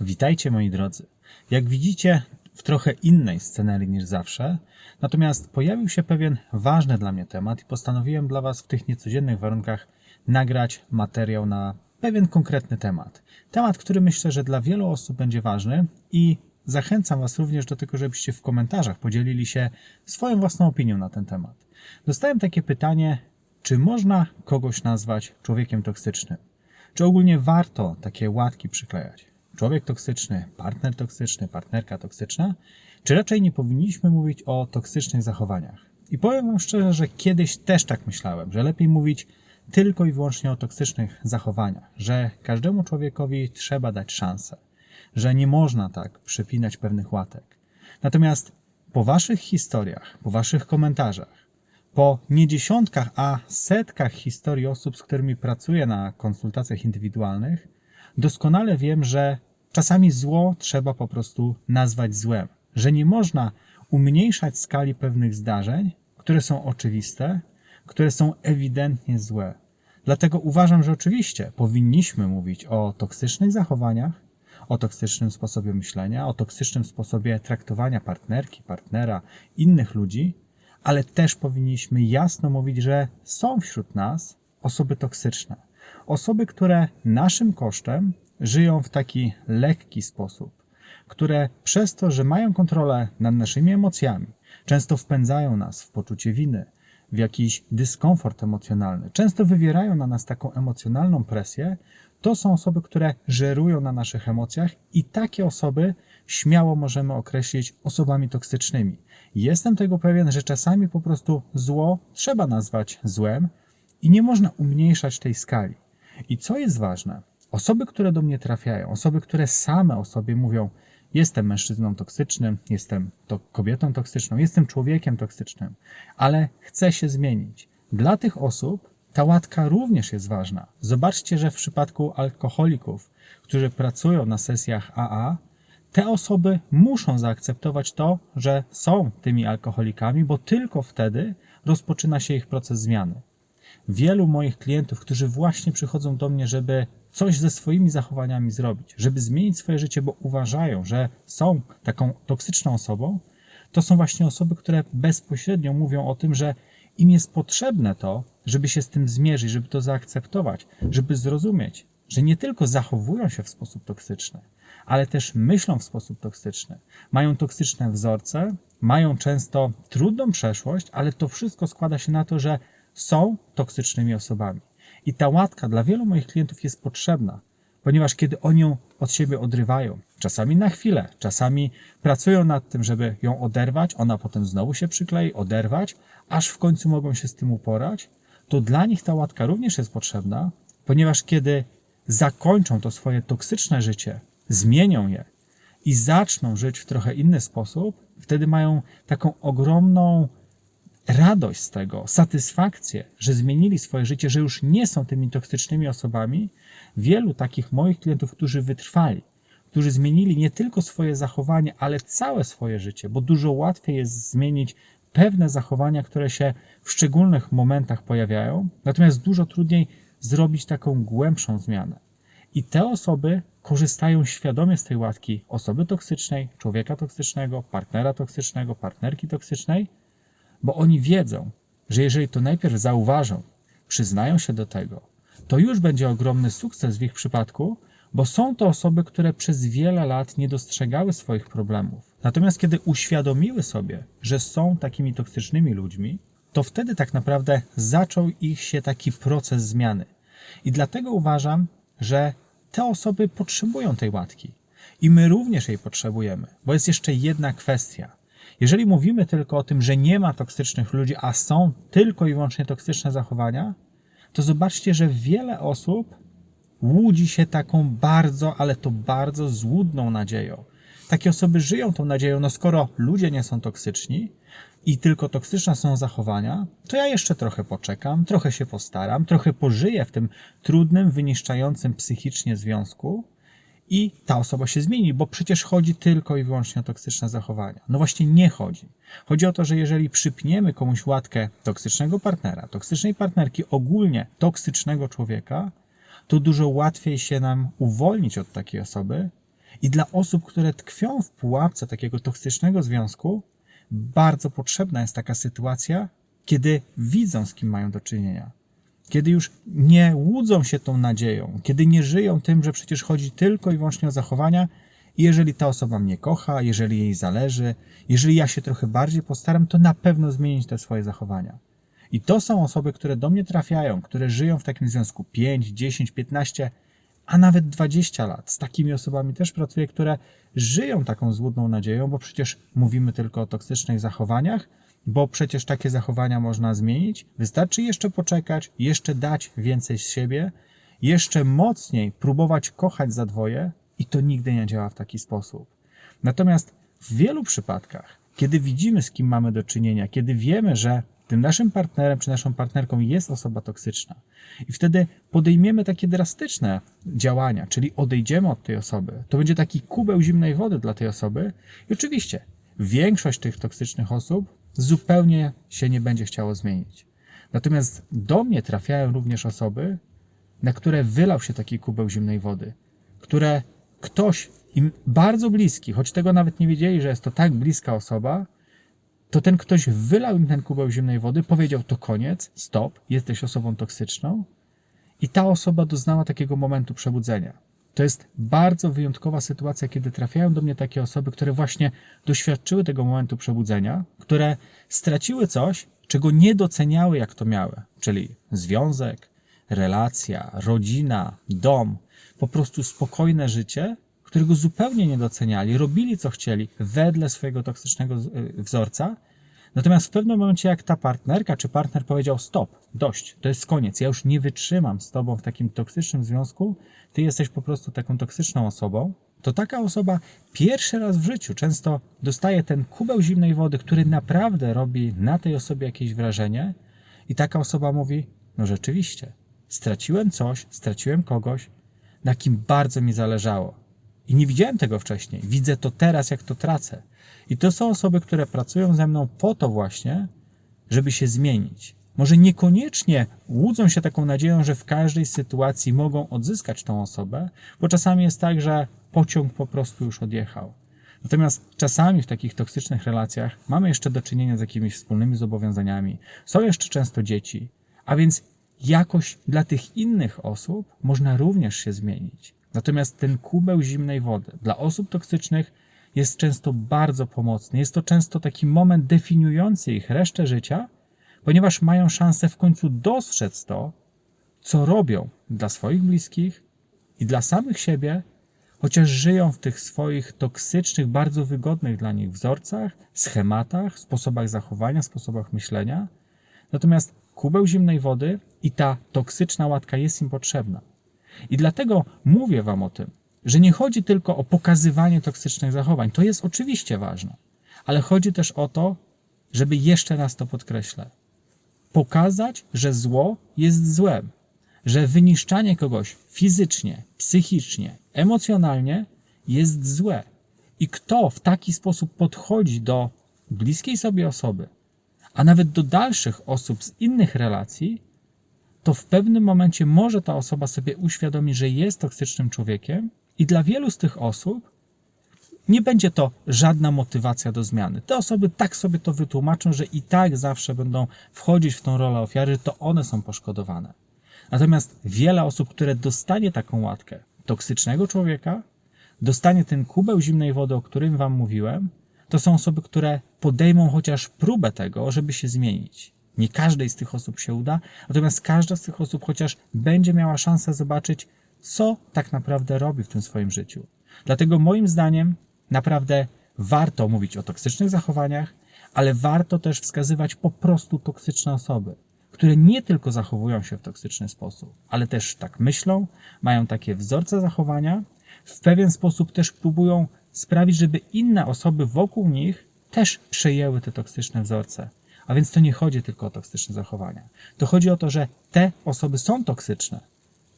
Witajcie moi drodzy. Jak widzicie, w trochę innej scenerii niż zawsze, natomiast pojawił się pewien ważny dla mnie temat i postanowiłem dla Was w tych niecodziennych warunkach nagrać materiał na pewien konkretny temat. Temat, który myślę, że dla wielu osób będzie ważny i zachęcam Was również do tego, żebyście w komentarzach podzielili się swoją własną opinią na ten temat. Dostałem takie pytanie, czy można kogoś nazwać człowiekiem toksycznym? Czy ogólnie warto takie łatki przyklejać? Człowiek toksyczny, partner toksyczny, partnerka toksyczna? Czy raczej nie powinniśmy mówić o toksycznych zachowaniach? I powiem Wam szczerze, że kiedyś też tak myślałem, że lepiej mówić tylko i wyłącznie o toksycznych zachowaniach, że każdemu człowiekowi trzeba dać szansę, że nie można tak przypinać pewnych łatek. Natomiast po Waszych historiach, po Waszych komentarzach, po nie dziesiątkach, a setkach historii osób, z którymi pracuję na konsultacjach indywidualnych, doskonale wiem, że czasami zło trzeba po prostu nazwać złem, że nie można umniejszać skali pewnych zdarzeń, które są oczywiste, które są ewidentnie złe. Dlatego uważam, że oczywiście powinniśmy mówić o toksycznych zachowaniach, o toksycznym sposobie myślenia, o toksycznym sposobie traktowania partnerki, partnera, innych ludzi, ale też powinniśmy jasno mówić, że są wśród nas osoby toksyczne. Osoby, które naszym kosztem żyją w taki lekki sposób, które przez to, że mają kontrolę nad naszymi emocjami, często wpędzają nas w poczucie winy, w jakiś dyskomfort emocjonalny, często wywierają na nas taką emocjonalną presję, to są osoby, które żerują na naszych emocjach i takie osoby śmiało możemy określić osobami toksycznymi. Jestem tego pewien, że czasami po prostu zło trzeba nazwać złem i nie można umniejszać tej skali. I co jest ważne, osoby, które do mnie trafiają, osoby, które same o sobie mówią, jestem mężczyzną toksycznym, jestem to kobietą toksyczną, jestem człowiekiem toksycznym, ale chcę się zmienić. Dla tych osób ta łatka również jest ważna. Zobaczcie, że w przypadku alkoholików, którzy pracują na sesjach AA, te osoby muszą zaakceptować to, że są tymi alkoholikami, bo tylko wtedy rozpoczyna się ich proces zmiany. Wielu moich klientów, którzy właśnie przychodzą do mnie, żeby coś ze swoimi zachowaniami zrobić, żeby zmienić swoje życie, bo uważają, że są taką toksyczną osobą, to są właśnie osoby, które bezpośrednio mówią o tym, że im jest potrzebne to, żeby się z tym zmierzyć, żeby to zaakceptować, żeby zrozumieć, że nie tylko zachowują się w sposób toksyczny, ale też myślą w sposób toksyczny. Mają toksyczne wzorce, mają często trudną przeszłość, ale to wszystko składa się na to, że są toksycznymi osobami. I ta łatka dla wielu moich klientów jest potrzebna, ponieważ kiedy oni ją od siebie odrywają, czasami na chwilę, czasami pracują nad tym, żeby ją oderwać, ona potem znowu się przyklei, oderwać, aż w końcu mogą się z tym uporać, to dla nich ta łatka również jest potrzebna, ponieważ kiedy zakończą to swoje toksyczne życie, zmienią je i zaczną żyć w trochę inny sposób, wtedy mają taką ogromną radość z tego, satysfakcję, że zmienili swoje życie, że już nie są tymi toksycznymi osobami. Wielu takich moich klientów, którzy wytrwali, którzy zmienili nie tylko swoje zachowanie, ale całe swoje życie, bo dużo łatwiej jest zmienić pewne zachowania, które się w szczególnych momentach pojawiają, natomiast dużo trudniej zrobić taką głębszą zmianę. I te osoby korzystają świadomie z tej łatki osoby toksycznej, człowieka toksycznego, partnera toksycznego, partnerki toksycznej, bo oni wiedzą, że jeżeli to najpierw zauważą, przyznają się do tego, to już będzie ogromny sukces w ich przypadku, bo są to osoby, które przez wiele lat nie dostrzegały swoich problemów. Natomiast kiedy uświadomiły sobie, że są takimi toksycznymi ludźmi, to wtedy tak naprawdę zaczął ich się taki proces zmiany. I dlatego uważam, że te osoby potrzebują tej łatki. I my również jej potrzebujemy, bo jest jeszcze jedna kwestia. Jeżeli mówimy tylko o tym, że nie ma toksycznych ludzi, a są tylko i wyłącznie toksyczne zachowania, to zobaczcie, że wiele osób łudzi się taką bardzo, ale to bardzo złudną nadzieją. Takie osoby żyją tą nadzieją, no skoro ludzie nie są toksyczni i tylko toksyczne są zachowania, to ja jeszcze trochę poczekam, trochę się postaram, trochę pożyję w tym trudnym, wyniszczającym psychicznie związku i ta osoba się zmieni, bo przecież chodzi tylko i wyłącznie o toksyczne zachowania. No właśnie nie chodzi. Chodzi o to, że jeżeli przypniemy komuś łatkę toksycznego partnera, toksycznej partnerki, ogólnie toksycznego człowieka, to dużo łatwiej się nam uwolnić od takiej osoby I dla osób, które tkwią w pułapce takiego toksycznego związku, bardzo potrzebna jest taka sytuacja, kiedy widzą, z kim mają do czynienia. Kiedy już nie łudzą się tą nadzieją, kiedy nie żyją tym, że przecież chodzi tylko i wyłącznie o zachowania, i jeżeli ta osoba mnie kocha, jeżeli jej zależy, jeżeli ja się trochę bardziej postaram, to na pewno zmienić te swoje zachowania. I to są osoby, które do mnie trafiają, które żyją w takim związku 5, 10, 15, a nawet 20 lat. Z takimi osobami też pracuję, które żyją taką złudną nadzieją, bo przecież mówimy tylko o toksycznych zachowaniach, bo przecież takie zachowania można zmienić. Wystarczy jeszcze poczekać, jeszcze dać więcej z siebie, jeszcze mocniej próbować kochać za dwoje i to nigdy nie działa w taki sposób. Natomiast w wielu przypadkach, kiedy widzimy, z kim mamy do czynienia, kiedy wiemy, że tym naszym partnerem czy naszą partnerką jest osoba toksyczna, i wtedy podejmiemy takie drastyczne działania, czyli odejdziemy od tej osoby, to będzie taki kubeł zimnej wody dla tej osoby. I oczywiście większość tych toksycznych osób zupełnie się nie będzie chciało zmienić. Natomiast do mnie trafiają również osoby, na które wylał się taki kubeł zimnej wody, które ktoś im bardzo bliski, choć tego nawet nie wiedzieli, że jest to tak bliska osoba, to ten ktoś wylał im ten kubeł zimnej wody, powiedział to koniec, stop, jesteś osobą toksyczną i ta osoba doznała takiego momentu przebudzenia. To jest bardzo wyjątkowa sytuacja, kiedy trafiają do mnie takie osoby, które właśnie doświadczyły tego momentu przebudzenia, które straciły coś, czego nie doceniały, jak to miały, czyli związek, relacja, rodzina, dom, po prostu spokojne życie, którego zupełnie nie doceniali, robili co chcieli wedle swojego toksycznego y, wzorca. Natomiast w pewnym momencie, jak ta partnerka czy partner powiedział: Stop, dość, to jest koniec, ja już nie wytrzymam z tobą w takim toksycznym związku, ty jesteś po prostu taką toksyczną osobą, to taka osoba pierwszy raz w życiu często dostaje ten kubeł zimnej wody, który naprawdę robi na tej osobie jakieś wrażenie, i taka osoba mówi: No rzeczywiście, straciłem coś, straciłem kogoś, na kim bardzo mi zależało. I nie widziałem tego wcześniej. Widzę to teraz, jak to tracę. I to są osoby, które pracują ze mną po to właśnie, żeby się zmienić. Może niekoniecznie łudzą się taką nadzieją, że w każdej sytuacji mogą odzyskać tą osobę, bo czasami jest tak, że pociąg po prostu już odjechał. Natomiast czasami w takich toksycznych relacjach mamy jeszcze do czynienia z jakimiś wspólnymi zobowiązaniami, są jeszcze często dzieci, a więc jakoś dla tych innych osób można również się zmienić. Natomiast ten kubeł zimnej wody dla osób toksycznych jest często bardzo pomocny. Jest to często taki moment definiujący ich resztę życia, ponieważ mają szansę w końcu dostrzec to, co robią dla swoich bliskich i dla samych siebie, chociaż żyją w tych swoich toksycznych, bardzo wygodnych dla nich wzorcach, schematach, sposobach zachowania, sposobach myślenia. Natomiast kubeł zimnej wody i ta toksyczna łatka jest im potrzebna. I dlatego mówię Wam o tym, że nie chodzi tylko o pokazywanie toksycznych zachowań. To jest oczywiście ważne, ale chodzi też o to, żeby jeszcze raz to podkreślę. Pokazać, że zło jest złem, że wyniszczanie kogoś fizycznie, psychicznie, emocjonalnie jest złe. I kto w taki sposób podchodzi do bliskiej sobie osoby, a nawet do dalszych osób z innych relacji, to w pewnym momencie może ta osoba sobie uświadomić, że jest toksycznym człowiekiem, i dla wielu z tych osób nie będzie to żadna motywacja do zmiany. Te osoby tak sobie to wytłumaczą, że i tak zawsze będą wchodzić w tą rolę ofiary, to one są poszkodowane. Natomiast wiele osób, które dostanie taką łatkę toksycznego człowieka, dostanie ten kubeł zimnej wody, o którym Wam mówiłem, to są osoby, które podejmą chociaż próbę tego, żeby się zmienić. Nie każdej z tych osób się uda, natomiast każda z tych osób chociaż będzie miała szansę zobaczyć, co tak naprawdę robi w tym swoim życiu. Dlatego moim zdaniem naprawdę warto mówić o toksycznych zachowaniach, ale warto też wskazywać po prostu toksyczne osoby, które nie tylko zachowują się w toksyczny sposób, ale też tak myślą, mają takie wzorce zachowania, w pewien sposób też próbują sprawić, żeby inne osoby wokół nich też przejęły te toksyczne wzorce. A więc to nie chodzi tylko o toksyczne zachowania. To chodzi o to, że te osoby są toksyczne.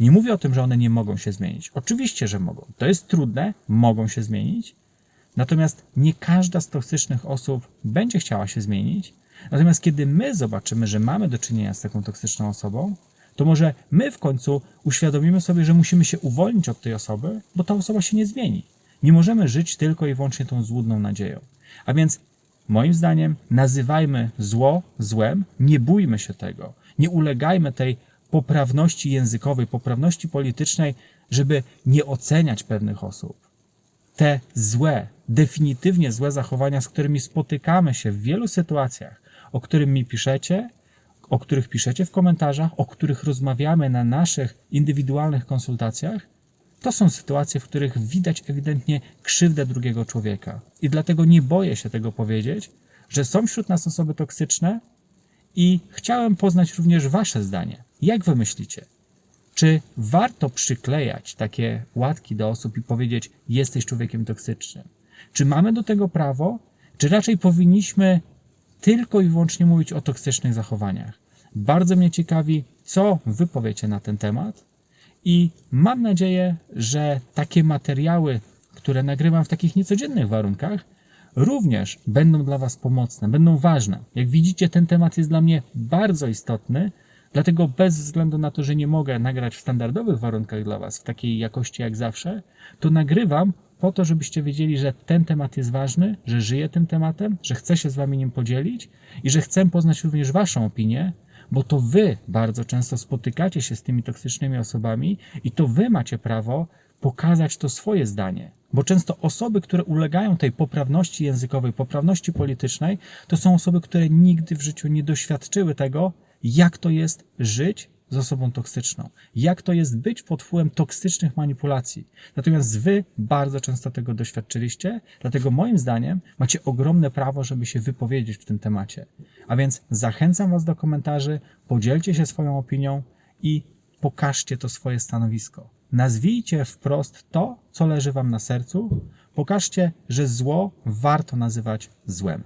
Nie mówię o tym, że one nie mogą się zmienić. Oczywiście, że mogą. To jest trudne, mogą się zmienić. Natomiast nie każda z toksycznych osób będzie chciała się zmienić. Natomiast kiedy my zobaczymy, że mamy do czynienia z taką toksyczną osobą, to może my w końcu uświadomimy sobie, że musimy się uwolnić od tej osoby, bo ta osoba się nie zmieni. Nie możemy żyć tylko i wyłącznie tą złudną nadzieją. A więc, moim zdaniem, nazywajmy zło złem, nie bójmy się tego, nie ulegajmy tej poprawności językowej, poprawności politycznej, żeby nie oceniać pewnych osób. Te złe, definitywnie złe zachowania, z którymi spotykamy się w wielu sytuacjach, o których mi piszecie, o których piszecie w komentarzach, o których rozmawiamy na naszych indywidualnych konsultacjach, to są sytuacje, w których widać ewidentnie krzywdę drugiego człowieka. I dlatego nie boję się tego powiedzieć, że są wśród nas osoby toksyczne i chciałem poznać również Wasze zdanie. Jak Wy myślicie? Czy warto przyklejać takie łatki do osób i powiedzieć, jesteś człowiekiem toksycznym? Czy mamy do tego prawo, czy raczej powinniśmy tylko i wyłącznie mówić o toksycznych zachowaniach? Bardzo mnie ciekawi, co Wy powiecie na ten temat i mam nadzieję, że takie materiały, które nagrywam w takich niecodziennych warunkach, również będą dla Was pomocne, będą ważne. Jak widzicie, ten temat jest dla mnie bardzo istotny, dlatego bez względu na to, że nie mogę nagrać w standardowych warunkach dla Was, w takiej jakości jak zawsze, to nagrywam po to, żebyście wiedzieli, że ten temat jest ważny, że żyję tym tematem, że chcę się z Wami nim podzielić i że chcę poznać również Waszą opinię, bo to Wy bardzo często spotykacie się z tymi toksycznymi osobami i to Wy macie prawo pokazać to swoje zdanie. Bo często osoby, które ulegają tej poprawności językowej, poprawności politycznej, to są osoby, które nigdy w życiu nie doświadczyły tego, jak to jest żyć z osobą toksyczną, jak to jest być pod wpływem toksycznych manipulacji. Natomiast wy bardzo często tego doświadczyliście, dlatego moim zdaniem macie ogromne prawo, żeby się wypowiedzieć w tym temacie. A więc zachęcam was do komentarzy, podzielcie się swoją opinią i pokażcie to swoje stanowisko. Nazwijcie wprost to, co leży wam na sercu. Pokażcie, że zło warto nazywać złem.